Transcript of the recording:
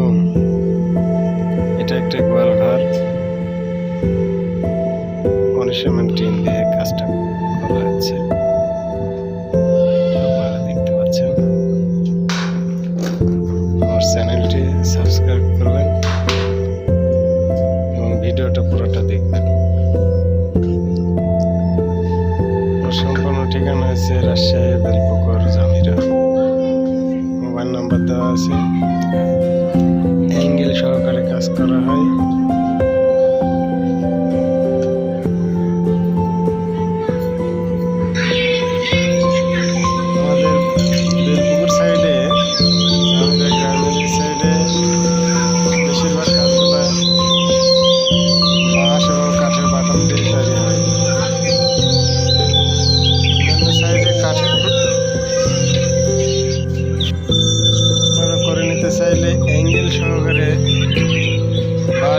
আলাইকুম এটা একটা গোয়াল ঘর অনেক টিন দিয়ে কাজটা করা হচ্ছে। দেখতে পাচ্ছেন। আমার চ্যানেলটি সাবস্ক্রাইব করবেন এবং ভিডিওটা পুরোটা দেখবেন। সম্পূর্ণ ঠিকানা আছে রাজশাহী বেলপুকুর জামিরা করে নিতে চাইলে অ্যাঙ্গেল সহকারে